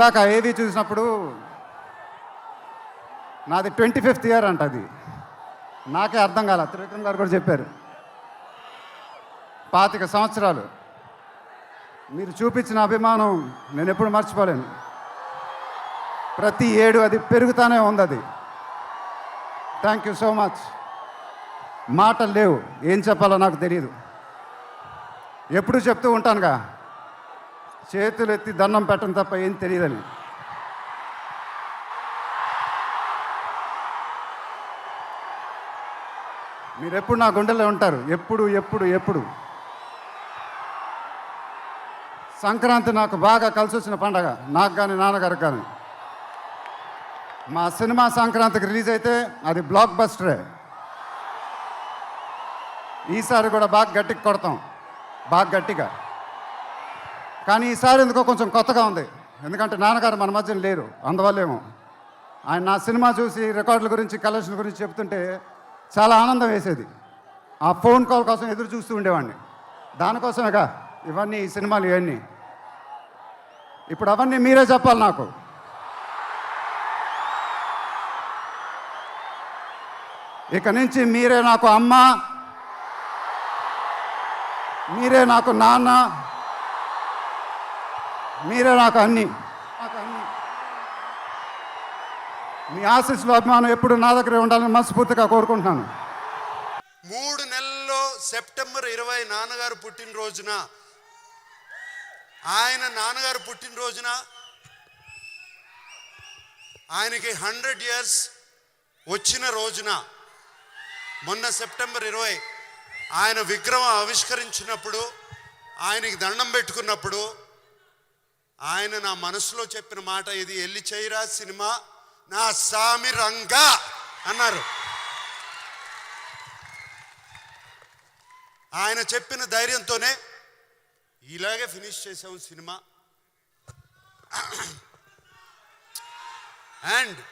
ఇందాక ఏది చూసినప్పుడు నాది ట్వంటీ ఫిఫ్త్ ఇయర్ అంట అది. నాకే అర్థం కాల. త్రివిక్రమ్ గారు కూడా చెప్పారు. పాతిక సంవత్సరాలు. మీరు చూపించిన అభిమానం నేను ఎప్పుడు మర్చిపోలేను. ప్రతి ఏడు అది పెరుగుతానే ఉంది అది. థ్యాంక్ యూ సో మచ్ మాటలు లేవు. ఏం చెప్పాలో నాకు తెలియదు ఎప్పుడు చెప్తూ ఉంటానుగా. చేతులు ఎత్తి దండం పెట్టడం తప్ప ఏం తెలియదని. మీరు ఎప్పుడు నా గుండెలో ఉంటారు? ఎప్పుడు ఎప్పుడు ఎప్పుడు? సంక్రాంతి నాకు బాగా కలిసి వచ్చిన పండగ. నాకు కానీ నాన్నగారికి కానీ మా సినిమా సంక్రాంతికి రిలీజ్ అయితే అది బ్లాక్ బస్టరే. ఈసారి కూడా బాగా గట్టిగా కొడతాం. బాగా గట్టిగా. కానీ ఈసారి ఎందుకో కొంచెం కొత్తగా ఉంది. ఎందుకంటే నాన్నగారు మన మధ్యన లేరు. అందువల్లేమో. ఆయన నా సినిమా చూసి రికార్డుల గురించి కలెక్షన్ గురించి చెప్తుంటే చాలా ఆనందం వేసేది. ఆ ఫోన్ కాల్ కోసం ఎదురు చూస్తూ ఉండేవాడిని. దానికోసమేగా ఇవన్నీ ఈ సినిమాలు ఇవన్నీ. ఇప్పుడు అవన్నీ మీరే చెప్పాలి నాకు. ఇక నుంచి మీరే నాకు అమ్మ మీరే నాకు నాన్న మీరే నాకు అన్ని. మీ ఆశీస్సులు అభిమానం ఎప్పుడు నా దగ్గరే ఉండాలని మనస్ఫూర్తిగా కోరుకుంటున్నాను. మూడు నెలల్లో సెప్టెంబర్ ఇరవై నాన్నగారు పుట్టినరోజున ఆయన నాన్నగారు పుట్టినరోజున ఆయనకి హండ్రెడ్ ఇయర్స్ వచ్చిన రోజున మొన్న సెప్టెంబర్ ఇరవై ఆయన విగ్రహం ఆవిష్కరించినప్పుడు ఆయనకి దండం పెట్టుకున్నప్పుడు ఆయన నా మనసులో చెప్పిన మాట ఇది. ఎల్లి చేయరా సినిమా? నా సామి రంగా అన్నారు. ఆయన చెప్పిన ధైర్యంతోనే ఇలాగే ఫినిష్ చేసాం సినిమా. అండ్